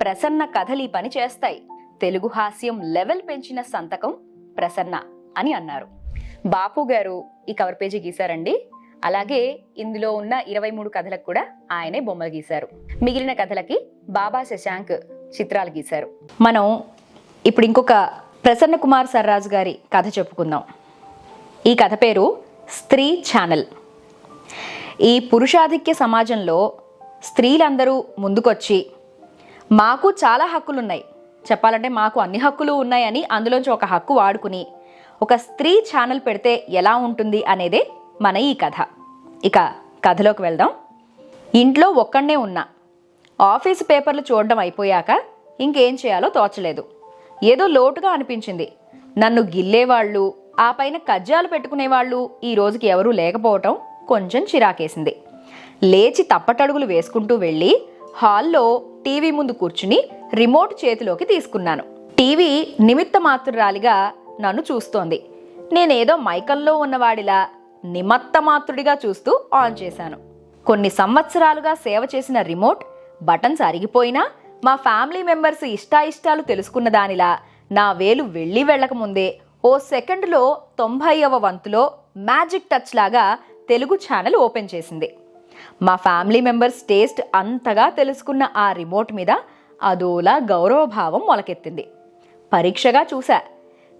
ప్రసన్న కథలు ఈ పని చేస్తాయి. తెలుగు హాస్యం లెవెల్ పెంచిన సంతకం ప్రసన్న అని అన్నారు. బాపు గారు ఈ కవర్ పేజీ గీశారండి. అలాగే ఇందులో ఉన్న ఇరవై మూడు కథలకు కూడా ఆయనే బొమ్మలు గీశారు. మిగిలిన కథలకి బాబా శశాంక్ చిత్రాలు గీశారు. మనం ఇప్పుడు ఇంకొక ప్రసన్న కుమార్ సర్రాజు గారి కథ చెప్పుకుందాం. ఈ కథ పేరు స్త్రీ ఛానల్. ఈ పురుషాధిక్య సమాజంలో స్త్రీలందరూ ముందుకొచ్చి మాకు చాలా హక్కులున్నాయి. చెప్పాలంటే మాకు అన్ని హక్కులు ఉన్నాయని అందులోంచి ఒక హక్కు వాడుకుని ఒక స్త్రీ ఛానల్ పెడితే ఎలా ఉంటుంది అనేదే మన ఈ కథ. ఇక కథలోకి వెళ్దాం. ఇంట్లో ఒక్కడనే ఉన్నా. ఆఫీస్ పేపర్లు చూడడం అయిపోయాక ఇంకేం చేయాలో తోచలేదు. ఏదో లోటుగా అనిపించింది. నన్ను గిల్లేవాళ్ళు ఆ పైన కజ్జాలు పెట్టుకునేవాళ్ళు ఈ రోజుకి ఎవరూ లేకపోవటం కొంచెం చిరాకేసింది. లేచి తప్పటడుగులు వేసుకుంటూ వెళ్ళి హాల్లో టీవీ ముందు కూర్చుని రిమోట్ చేతిలోకి తీసుకున్నాను. టీవీ నిమిత్త మాత్రురాలిగా నన్ను చూస్తోంది. నేనేదో మైకంలో ఉన్నవాడిలా నిమత్త మాత్రుడిగా చూస్తూ ఆన్ చేశాను. కొన్ని సంవత్సరాలుగా సేవ చేసిన రిమోట్ బటన్స్ అరిగిపోయినా మా ఫ్యామిలీ మెంబర్స్ ఇష్టాయిష్టాలు తెలుసుకున్న దానిలా నా వేలు వెళ్ళి వెళ్ళకముందే ఓ సెకండ్లో తొంభైవ వంతులో మ్యాజిక్ టచ్ లాగా తెలుగు ఛానల్ ఓపెన్ చేసింది. మా ఫ్యామిలీ మెంబర్స్ టేస్ట్ అంతగా తెలుసుకున్న ఆ రిమోట్ మీద అదోలా గౌరవభావం మొలకెత్తింది. పరీక్షగా చూశా.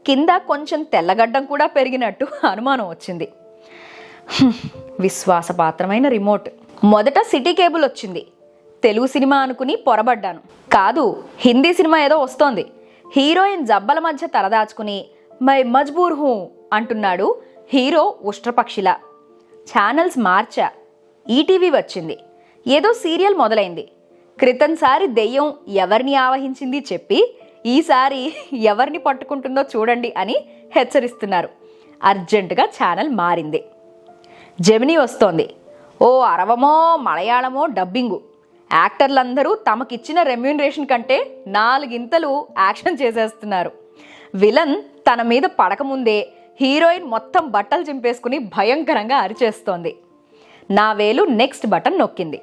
కింద కొంచెం తెల్లగడ్డం కూడా పెరిగినట్టు అనుమానం వచ్చింది. విశ్వాసపాత్రమైన రిమోట్. మొదట సిటీ కేబుల్ వచ్చింది. తెలుగు సినిమా అనుకుని పొరబడ్డాను. కాదు హిందీ సినిమా ఏదో వస్తోంది. హీరోయిన్ జబ్బల మధ్య తలదాచుకుని మై మజ్బూర్ హూ అంటున్నాడు హీరో ఉష్ట్రపక్షిలా. ఛానల్స్ మార్చా. ఈటీవీ వచ్చింది. ఏదో సీరియల్ మొదలైంది. క్రితంసారి దెయ్యం ఎవరిని ఆవహించింది చెప్పి ఈసారి ఎవరిని పట్టుకుంటుందో చూడండి అని హెచ్చరిస్తున్నారు. అర్జెంటుగా ఛానల్ మారింది. జెమినీ వస్తోంది. ఓ అరవమో మలయాళమో డబ్బింగు. యాక్టర్లందరూ తమకిచ్చిన రెమ్యూనరేషన్ కంటే నాలుగింతలు యాక్షన్ చేసేస్తున్నారు. విలన్ తన మీద పడకముందే హీరోయిన్ మొత్తం బట్టలు చింపేసుకుని భయంకరంగా అరిచేస్తోంది. నా వేలు నెక్స్ట్ బటన్ నొక్కింది.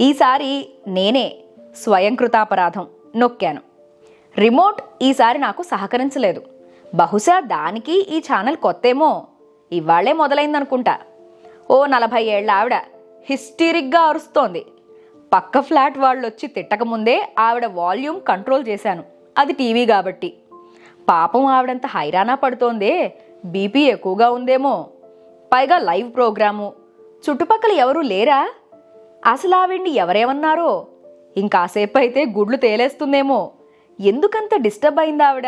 ఈసారి నేనే స్వయంకృతాపరాధం నొక్కాను. రిమోట్ ఈసారి నాకు సహకరించలేదు. బహుశా దానికి ఈ ఛానల్ కొత్తేమో. ఇవాళ్ళే మొదలైందనుకుంటా. ఓ నలభై ఏళ్ళ ఆవిడ హిస్టీరిక్గా అరుస్తోంది. పక్క ఫ్లాట్ వాళ్ళు వచ్చి తిట్టకముందే ఆవిడ వాల్యూమ్ కంట్రోల్ చేశాను. అది టీవీ కాబట్టి. పాపం ఆవిడంత హైరానా పడుతోందే. బీపీ ఎక్కువగా ఉందేమో. పైగా లైవ్ ప్రోగ్రాము చుట్టుపక్కల ఎవరూ లేరా? అసలు ఆవిడ్ని ఎవరేమన్నారో? ఇంకాసేపు అయితే గుడ్లు తేలేస్తుందేమో. ఎందుకంత డిస్టర్బ్ అయింది ఆవిడ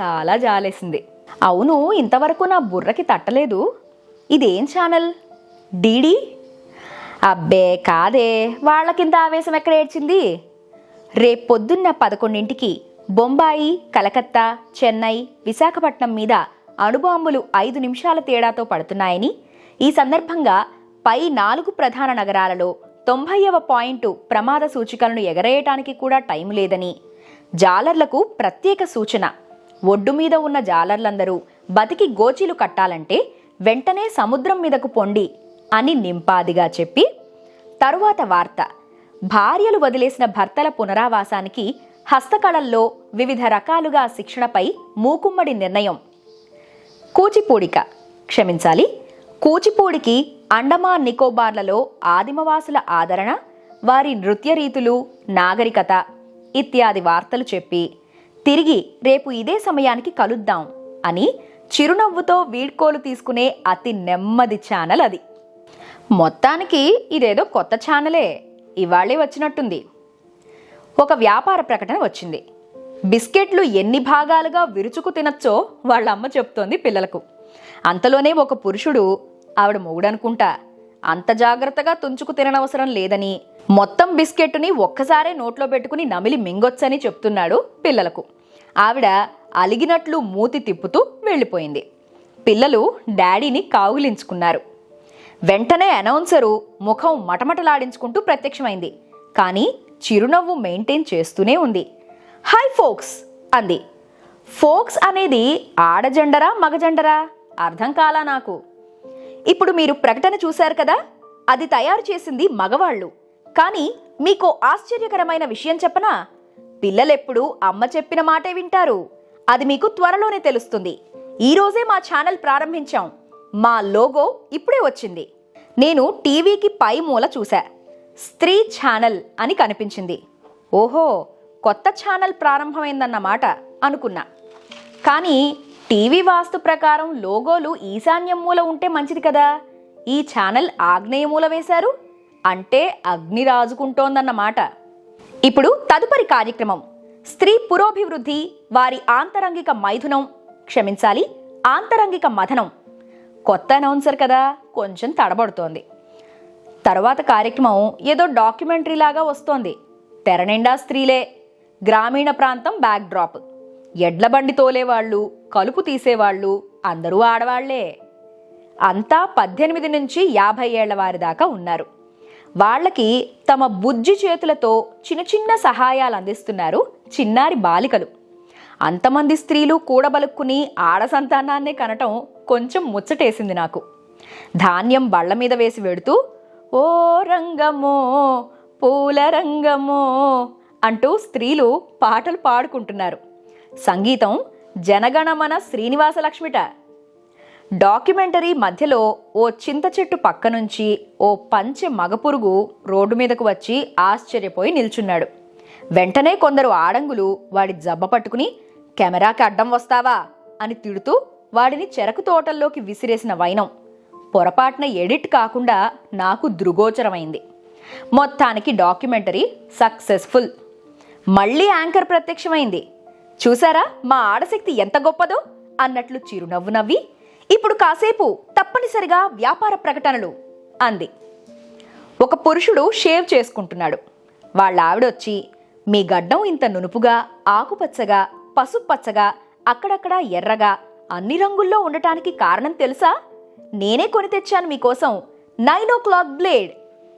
చాలా జాలేసింది. అవును ఇంతవరకు నా బుర్రకి తట్టలేదు. ఇదేం ఛానల్? డీడీ? అబ్బే కాదే. వాళ్ళకింత ఆవేశం ఎక్కడ ఏడ్చింది? పొద్దున్న పదకొండింటికి బొంబాయి కలకత్తా చెన్నై విశాఖపట్నం మీద అణుబాంబులు ఐదు నిమిషాల తేడాతో పడుతున్నాయని ఈ సందర్భంగా పై నాలుగు ప్రధాన నగరాలలో తొంభైవ పాయింట్ ప్రమాద సూచికలను ఎగరేయటానికి కూడా టైం లేదని. జాలర్లకు ప్రత్యేక సూచన. ఒడ్డు మీద ఉన్న జాలర్లందరూ బతికి గోచీలు కట్టాలంటే వెంటనే సముద్రం మీదకు పొండి అని నింపాదిగా చెప్పి తరువాత వార్త. భార్యలు వదిలేసిన భర్తల పునరావాసానికి హస్తకళల్లో వివిధ రకాలుగా శిక్షణపై మూకుమ్మడి నిర్ణయం. కూచిపూడిక. క్షమించాలి. కూచిపూడికి అండమాన్ నికోబార్లలో ఆదిమవాసుల ఆదరణ వారి నృత్య రీతులు నాగరికత ఇత్యాది వార్తలు చెప్పి తిరిగి రేపు ఇదే సమయానికి కలుద్దాం అని చిరునవ్వుతో వీడ్కోలు తీసుకునే అతి నెమ్మది ఛానల్ అది. మొత్తానికి ఇదేదో కొత్త ఛానలే ఇవాళే వచ్చినట్టుంది. ఒక వ్యాపార ప్రకటన వచ్చింది. బిస్కెట్లు ఎన్ని భాగాలుగా విరుచుకు తినచ్చో వాళ్ళ అమ్మ చెప్తోంది పిల్లలకు. అంతలోనే ఒక పురుషుడు ఆవిడ మొగుడనుకుంటా అంత జాగ్రత్తగా తుంచుకు తిననవసరం లేదని. మొత్తం బిస్కెట్టుని ఒక్కసారే నోట్లో పెట్టుకుని నమిలి మింగొచ్చని చెప్తున్నాడు పిల్లలకు. ఆవిడ అలిగినట్లు మూతి తిప్పుతూ వెళ్ళిపోయింది. పిల్లలు డాడీని కావులించుకున్నారు. వెంటనే అనౌన్సరు ముఖం మటమటలాడించుకుంటూ ప్రత్యక్షమైంది. కానీ చిరునవ్వు మెయింటైన్ చేస్తూనే ఉంది. హాయ్ ఫోక్స్ అంది. ఫోక్స్ అనేది ఆడజెండరా మగజెండరా? అర్థం కాలా నాకు. ఇప్పుడు మీరు ప్రకటన చూశారు కదా? అది తయారు చేసింది మగవాళ్ళు. కానీ మీకు ఆశ్చర్యకరమైన విషయం చెప్పనా? పిల్లలెప్పుడు అమ్మ చెప్పిన మాటే వింటారు. అది మీకు త్వరలోనే తెలుస్తుంది. ఈరోజే మా ఛానల్ ప్రారంభించాం. మా లోగో ఇప్పుడే వచ్చింది. నేను టీవీకి పై మూల చూశా. స్త్రీ ఛానల్ అని కనిపించింది. ఓహో కొత్త ఛానల్ ప్రారంభమైందన్నమాట అనుకున్నా. కానీ టీవీ వాస్తు ప్రకారం లోగోలు ఈశాన్యం మూల ఉంటే మంచిది కదా. ఈ ఛానల్ ఆగ్నేయ మూల వేశారు. అంటే అగ్ని రాజుకుంటోందన్నమాట. ఇప్పుడు తదుపరి కార్యక్రమం. స్త్రీ పురోభివృద్ధి వారి ఆంతరంగిక మైథునం. క్షమించాలి ఆంతరంగిక మథనం. కొత్త అనౌన్సర్ కదా కొంచెం తడబడుతోంది. తర్వాత కార్యక్రమం ఏదో డాక్యుమెంటరీ లాగా వస్తోంది. తెరనిండా స్త్రీలే. గ్రామీణ ప్రాంతం బ్యాక్ ఎడ్లబండి ఎడ్ల బండి తోలేవాళ్ళు కలుపు తీసేవాళ్ళు అందరూ ఆడవాళ్ళే. అంతా పద్దెనిమిది నుంచి యాభై ఏళ్ళ వారి దాకా ఉన్నారు. వాళ్ళకి తమ బుజ్జి చేతులతో చిన్న చిన్న సహాయాలు అందిస్తున్నారు చిన్నారి బాలికలు. అంతమంది స్త్రీలు కూడబలుక్కుని ఆడ సంతానాన్నే కనటం కొంచెం ముచ్చటేసింది నాకు. ధాన్యం బళ్ళ మీద వేసి వెడుతూ ఓ రంగమో పూల రంగమో అంటూ స్త్రీలు పాటలు పాడుకుంటున్నారు. సంగీతం జనగణమన శ్రీనివాస లక్ష్మిట. డాక్యుమెంటరీ మధ్యలో ఓ చింత చెట్టు పక్క నుంచి ఓ పంచె మగపురుగు రోడ్డు మీదకు వచ్చి ఆశ్చర్యపోయి నిల్చున్నాడు. వెంటనే కొందరు ఆడంగులు వాడి జబ్బ పట్టుకుని కెమెరాకి అడ్డం వస్తావా? అని తిడుతూ వాడిని చెరకు తోటల్లోకి విసిరేసిన వైనం. పొరపాటున ఎడిట్ కాకుండా నాకు దృగోచరమైంది మొత్తానికి డాక్యుమెంటరీ సక్సెస్ఫుల్. మళ్ళీ యాంకర్ ప్రత్యక్షమైంది. చూసారా? మా ఆడశక్తి ఎంత గొప్పదో? అన్నట్లు చిరునవ్వు నవ్వి ఇప్పుడు కాసేపు తప్పనిసరిగా వ్యాపార ప్రకటనలు అంది. ఒక పురుషుడు షేవ్ చేసుకుంటున్నాడు. వాళ్ళ ఆవిడొచ్చి మీ గడ్డం ఇంత నునుపుగా ఆకుపచ్చగా పసుపచ్చగా అక్కడక్కడ ఎర్రగా అన్ని రంగుల్లో ఉండటానికి కారణం తెలుసా? నేనే కొని తెచ్చాను మీకోసం నైన్ ఓ క్లాక్ బ్లేడ్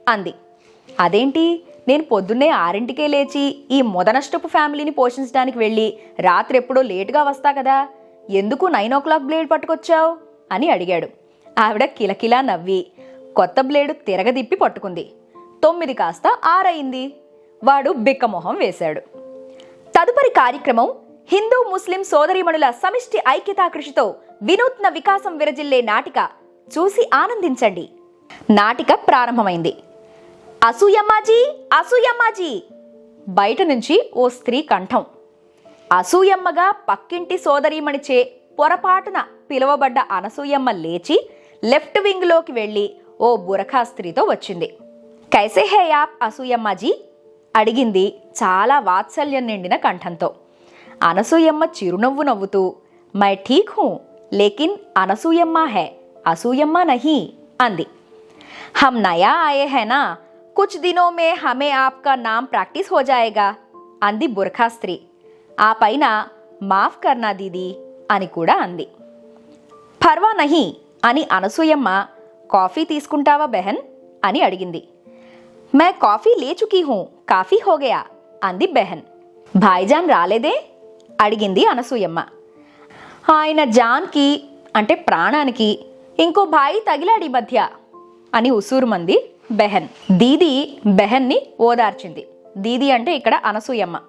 అంది. అదేంటి? నేను పొద్దున్నే ఆరింటికే లేచి ఈ మొదనష్టపు ఫ్యామిలీని పోషించడానికి వెళ్ళి రాత్రి ఎప్పుడో లేటుగా వస్తా కదా. ఎందుకు నైన్ ఓ క్లాక్ బ్లేడ్ పట్టుకొచ్చావు? అని అడిగాడు. ఆవిడ కిలకిలా నవ్వి కొత్త బ్లేడు తిరగదిప్పి పట్టుకుంది. తొమ్మిది కాస్త ఆరయింది. వాడు బిక్కమొహం వేశాడు. తదుపరి కార్యక్రమం హిందూ ముస్లిం సోదరీమణుల సమిష్టి ఐక్యతా కృషితో వినూత్న వికాసం విరజిల్లే నాటిక. చూసి ఆనందించండి. నాటిక ప్రారంభమైంది. అసూయమ్మాజీ అసూయమ్మాజీ. బయట నుంచి ఓ స్త్రీ కంఠం. అసూయమ్మగా పక్కింటి సోదరీమణిచే పొరపాటున పిలువబడ్డ అనసూయమ్మ లేచి లెఫ్ట్ వింగ్లోకి వెళ్ళి ఓ బురఖా స్త్రీతో వచ్చింది. కైసే హే యాప్ అసూయమ్మాజీ? అడిగింది చాలా వాత్సల్యం నిండిన కంఠంతో. అనసూయమ్మ చిరునవ్వు నవ్వుతూ మై ఠీక్ హూ లేకిన్ అనసూయమ్మ హే అసూయమ్మ నహీ అంది. హమ్ నయా ఆయే హే कुछ दिनों में हमें आपका नाम प्रैक्टिस हो जाएगा అంది బుర్ఖా స్త్రీ ఆ పైన మాఫ్ కర్నా దీదీ అని కూడా అంది పర్వా నహి అని అనసూయమ్మ కాఫీ తీసుకుంటావా బెహన్ అని అడిగింది మే కాఫీ లే చుకీ హూ కాఫీ హోగయా అంది బెహన్ భాయిజాన్ రాలేదే అడిగింది అనసూయమ్మ ఆయన జాన్కి అంటే ప్రాణానికి ఇంకో భాయి తగిలాడి మధ్య అని ఉసూరుమంది బెహన్. దీది బెహన్ని ఓదార్చింది. దీది అంటే ఇక్కడ అనసూయమ్మ.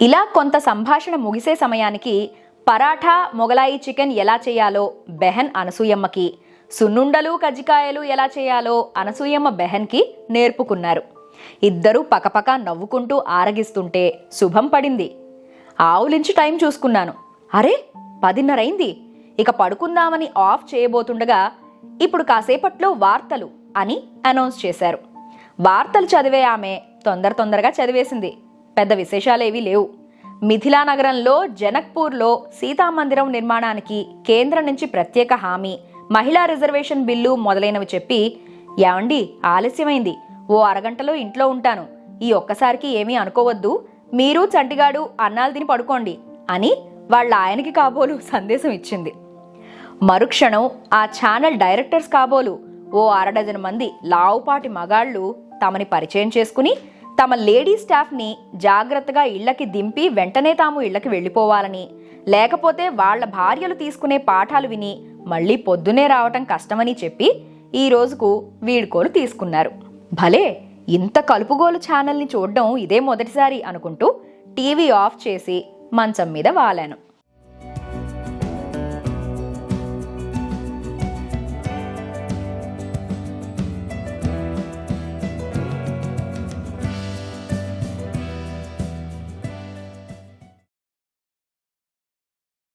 ఇలా కొంత సంభాషణ ముగిసే సమయానికి పరాఠా మొగలాయి చికెన్ ఎలా చేయాలో బెహన్ అనసూయమ్మకి సున్నుండలు కజ్జికాయలు ఎలా చేయాలో అనసూయమ్మ బెహన్కి నేర్పుకున్నారు. ఇద్దరూ పకపక నవ్వుకుంటూ ఆరగిస్తుంటే శుభం పడింది. ఆవులించి టైం చూసుకున్నాను. అరే పదిన్నరైంది. ఇక పడుకుందామని ఆఫ్ చేయబోతుండగా ఇప్పుడు కాసేపట్లో వార్తలు. అని అనౌన్స్ చేశారు. వార్తలు చదివే ఆమె తొందర తొందరగా చదివేసింది. పెద్ద విశేషాలేవీ లేవు. మిథిలా నగరంలో జనక్పూర్లో సీతామందిరం నిర్మాణానికి కేంద్రం నుంచి ప్రత్యేక హామీ మహిళా రిజర్వేషన్ బిల్లు మొదలైనవి చెప్పి ఏమండి ఆలస్యమైంది. ఓ అరగంటలో ఇంట్లో ఉంటాను. ఈ ఒక్కసారికి ఏమీ అనుకోవద్దు. మీరు చంటిగాడు అన్నాలు తిని పడుకోండి అని వాళ్ళ ఆయనకి కాబోలు సందేశం ఇచ్చింది. మరుక్షణం ఆ ఛానల్ డైరెక్టర్స్ కాబోలు ఓ అరడజన మంది లావుపాటి మగాళ్ళు తమని పరిచయం చేసుకుని తమ లేడీ స్టాఫ్ని జాగ్రత్తగా ఇళ్ళకి దింపి వెంటనే తాము ఇళ్ళకి వెళ్ళిపోవాలని లేకపోతే వాళ్ళ భార్యలు తీసుకునే పాఠాలు విని మళ్ళీ పొద్దునే రావటం కష్టమని చెప్పి ఈ రోజుకు వీడుకోలు తీసుకున్నారు. భలే! ఇంత కలుపుగోలు ఛానల్ని చూడడం ఇదే మొదటిసారి అనుకుంటూ టీవీ ఆఫ్ చేసి మంచం మీద వాలాను.